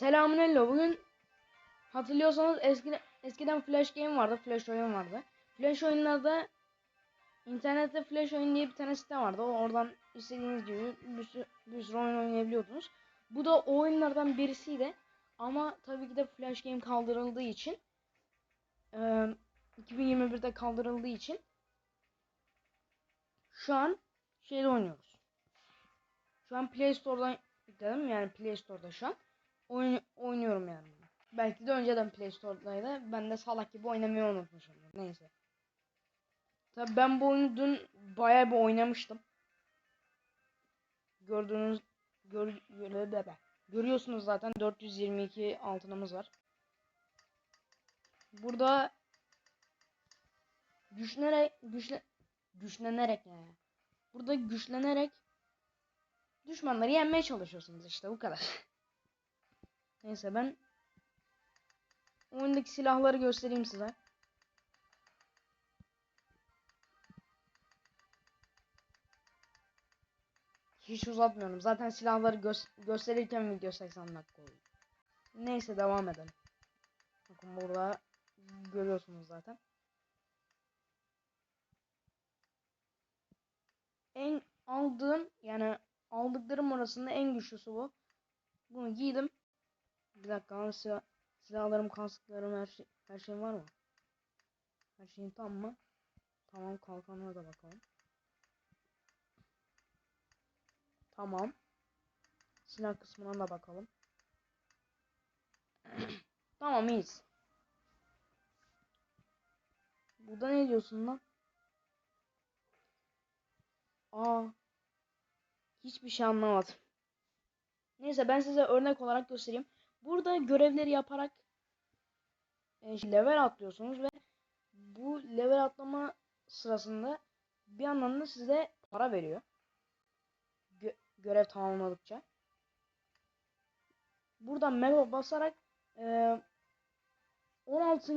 Selamünaleyküm. Bugün hatırlıyorsanız eskiden eskiden Flash Game vardı, Flash oyun vardı. Flash oyunlarda internette Flash oyun diye bir tane site vardı. Oradan istediğiniz gibi bir sürü, bir sürü oyun oynayabiliyordunuz. Bu da o oyunlardan birisiydi. Ama tabii ki de Flash Game kaldırıldığı için eee, 2021'de kaldırıldığı için şu an şeyde oynuyoruz. Şu an Play Store'dan yükledim. Yani Play Store'da şu an oyun, oynuyorum yani. Belki de önceden Play Store'daydı. Ben de salak gibi oynamayı unutmuşum. Neyse. Tabii ben bu oyunu dün bayağı bir oynamıştım. Gördüğünüz gör, be. görüyorsunuz zaten 422 altınımız var. Burada güçlenerek güçle güçlenerek yani. Burada güçlenerek düşmanları yenmeye çalışıyorsunuz işte bu kadar. Neyse ben oyundaki silahları göstereyim size. Hiç uzatmıyorum. Zaten silahları gö- gösterirken video 80 dakika oluyor. Neyse devam edelim. Bakın burada görüyorsunuz zaten. En aldığım yani aldıklarım arasında en güçlüsü bu. Bunu giydim. Bir dakika silah, silahlarım, kasklarım, her şey, her şeyim var mı? Her şeyin tam mı? Tamam kalkanlara da bakalım. Tamam. Silah kısmına da bakalım. tamam iyiyiz. Burada ne diyorsun lan? Aa. Hiçbir şey anlamadım. Neyse ben size örnek olarak göstereyim. Burada görevleri yaparak e, level atlıyorsunuz ve bu level atlama sırasında bir yandan da size para veriyor. Gö- görev tamamladıkça. Buradan map'a basarak e, 16.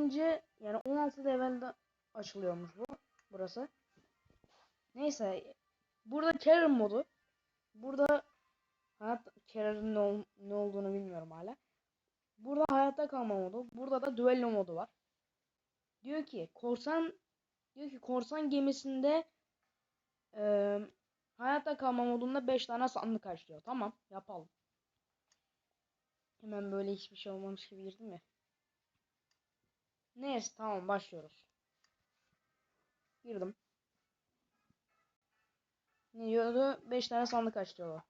yani 16 levelde açılıyormuş bu burası. Neyse burada carry modu. Burada hayat carry'nin ne, ol- ne olduğunu bilmiyorum hala. Burada hayatta kalma modu. Burada da düello modu var. Diyor ki korsan diyor ki korsan gemisinde eee hayatta kalma modunda 5 tane sandık aç diyor. Tamam yapalım. Hemen böyle hiçbir şey olmamış gibi girdim ya. Neyse tamam başlıyoruz. Girdim. Ne diyordu? 5 tane sandık aç diyorlar.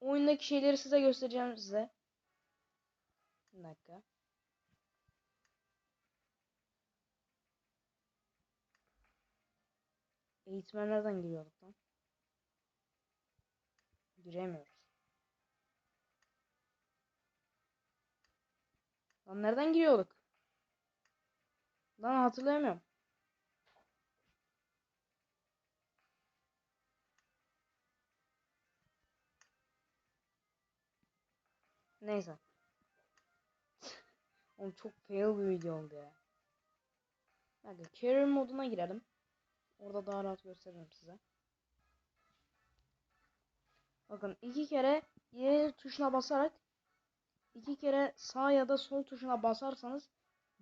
Oyundaki şeyleri size göstereceğim size. Bir dakika. Eğitmenlerden giriyorduk lan. Giremiyoruz. Lan nereden giriyorduk? Lan hatırlayamıyorum. Neyse. Oğlum çok fail bir video oldu ya. Hadi career moduna girelim. Orada daha rahat gösteririm size. Bakın iki kere Y tuşuna basarak iki kere sağ ya da sol tuşuna basarsanız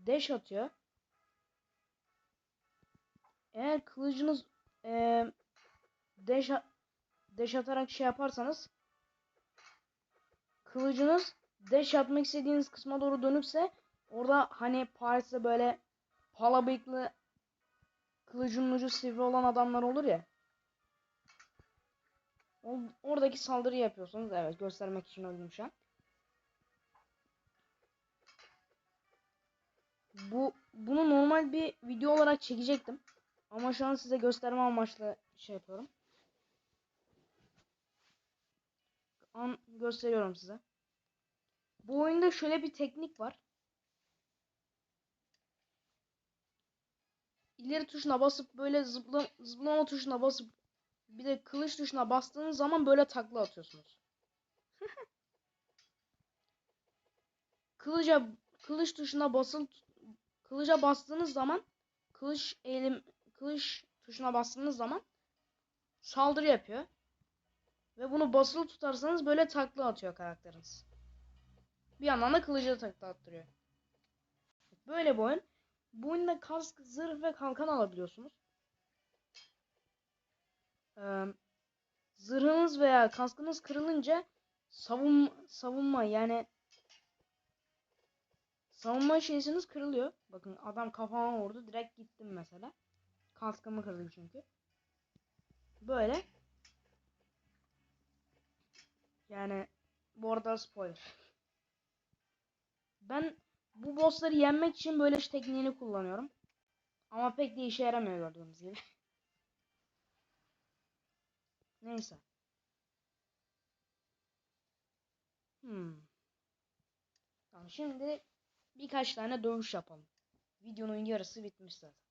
dash atıyor. Eğer kılıcınız eee dash, dash atarak şey yaparsanız kılıcınız dash atmak istediğiniz kısma doğru dönükse orada hani Paris'te böyle pala bıyıklı kılıcın ucu sivri olan adamlar olur ya. Oradaki saldırı yapıyorsunuz. Evet göstermek için öldüm şu an. Bu bunu normal bir video olarak çekecektim. Ama şu an size gösterme amaçlı şey yapıyorum. An gösteriyorum size. Bu oyunda şöyle bir teknik var. İleri tuşuna basıp böyle zıpla, zıplama tuşuna basıp bir de kılıç tuşuna bastığınız zaman böyle takla atıyorsunuz. Kılıca kılıç tuşuna basıl kılıca bastığınız zaman kılıç eğilim kılıç tuşuna bastığınız zaman saldırı yapıyor. Ve bunu basılı tutarsanız böyle takla atıyor karakteriniz. Bir yandan da kılıcı da takla attırıyor. Böyle bir oyun. Bu oyunda kask, zırh ve kalkan alabiliyorsunuz. Ee, zırhınız veya kaskınız kırılınca savun savunma yani savunma şeysiniz kırılıyor. Bakın adam kafama vurdu. Direkt gittim mesela. Kaskımı kırdım çünkü. Böyle. Yani bu arada spoiler. Ben bu bossları yenmek için böyle iş tekniğini kullanıyorum. Ama pek de işe yaramıyor gördüğünüz gibi. Neyse. Hmm. Tamam şimdi birkaç tane dövüş yapalım. Videonun yarısı bitmiş zaten.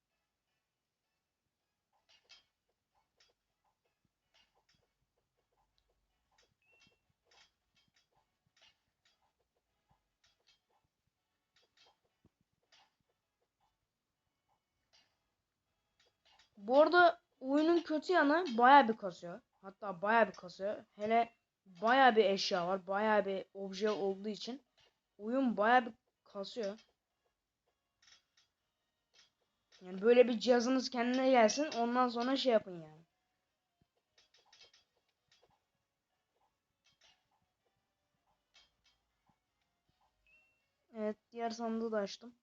Bu arada oyunun kötü yanı baya bir kasıyor. Hatta baya bir kasıyor. Hele baya bir eşya var. Baya bir obje olduğu için oyun baya bir kasıyor. Yani böyle bir cihazınız kendine gelsin. Ondan sonra şey yapın yani. Evet diğer sandığı da açtım.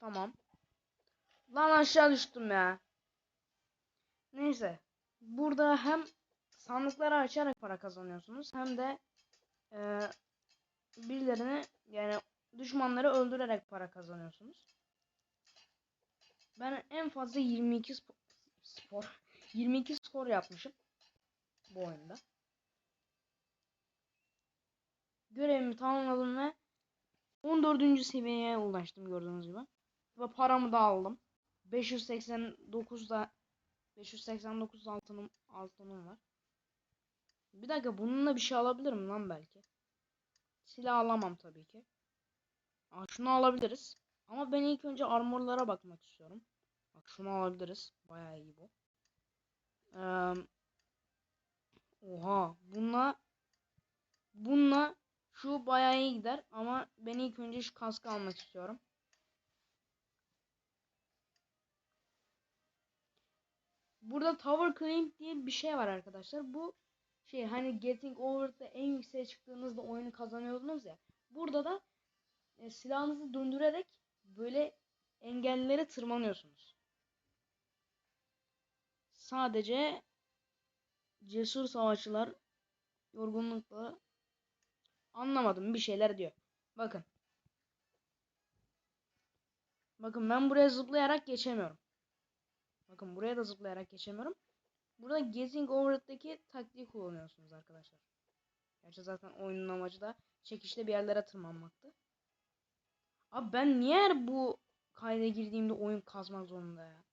Tamam. Lan aşağı düştüm ya. Neyse. Burada hem sandıkları açarak para kazanıyorsunuz hem de e, birilerini yani düşmanları öldürerek para kazanıyorsunuz. Ben en fazla 22 spor, spor 22 skor yapmışım bu oyunda. Görevimi tamamladım ve 14. seviyeye ulaştım gördüğünüz gibi. Ve paramı da aldım. 589 da 589 altınım altınım var. Bir dakika bununla bir şey alabilirim lan belki. Silah alamam tabii ki. Aa, şunu alabiliriz. Ama ben ilk önce armorlara bakmak istiyorum. Bak şunu alabiliriz. Bayağı iyi bu. Ee, oha. Bununla bununla şu bayağı iyi gider. Ama ben ilk önce şu kaskı almak istiyorum. Burada Tower Claim diye bir şey var arkadaşlar. Bu şey hani Getting Over'da en yükseğe çıktığınızda oyunu kazanıyordunuz ya. Burada da e, silahınızı döndürerek böyle engellere tırmanıyorsunuz. Sadece cesur savaşçılar yorgunlukla anlamadım bir şeyler diyor. Bakın. Bakın ben buraya zıplayarak geçemiyorum. Bakın buraya da zıplayarak geçemiyorum. Burada Getting Over'daki taktiği kullanıyorsunuz arkadaşlar. Gerçi zaten oyunun amacı da çekişte bir yerlere tırmanmaktı. Abi ben niye bu kayda girdiğimde oyun kazmak zorunda ya?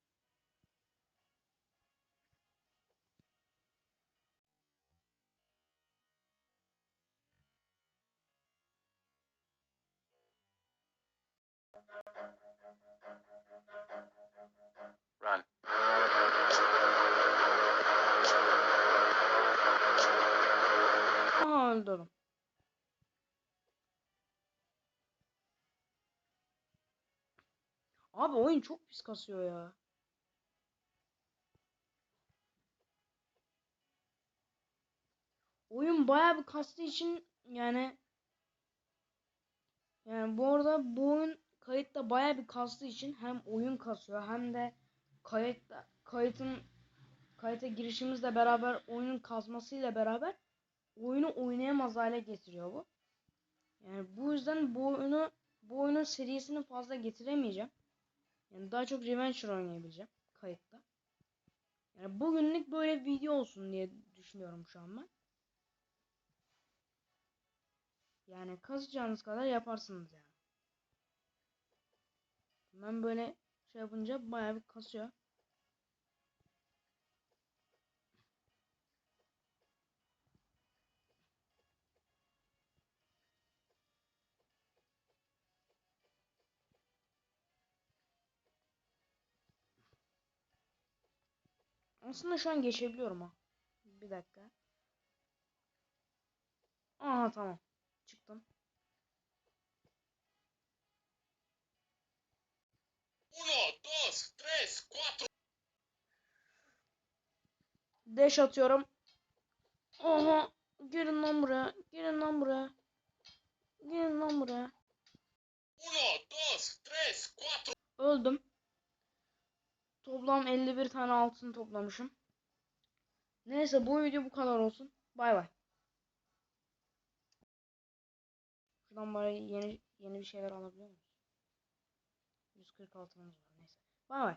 Oyun çok pis kasıyor ya. Oyun bayağı bir kastığı için yani yani bu arada bu oyun kayıtta bayağı bir kastığı için hem oyun kasıyor hem de kayıtta kayıtın kayıta girişimizle beraber oyunun kasmasıyla beraber oyunu oynayamaz hale getiriyor bu. Yani bu yüzden bu oyunu bu oyunun serisini fazla getiremeyeceğim. Yani daha çok Reventure oynayabileceğim kayıtta. Yani bugünlük böyle bir video olsun diye düşünüyorum şu an ben. Yani kazacağınız kadar yaparsınız yani. Ben böyle şey yapınca bayağı bir kasıyor. Aslında şu an geçebiliyorum ha. Bir dakika. Aha tamam. Çıktım. Uno, dos, tres, cuatro. Dash atıyorum. Oha. Gelin lan buraya. Gelin lan buraya. Gelin lan buraya. Uno, dos, tres, cuatro. Öldüm. Toplam 51 tane altın toplamışım. Neyse bu video bu kadar olsun. Bay bay. Şuradan bari yeni yeni bir şeyler alabiliyor muyuz? 140 altınımız var neyse. Bay bay.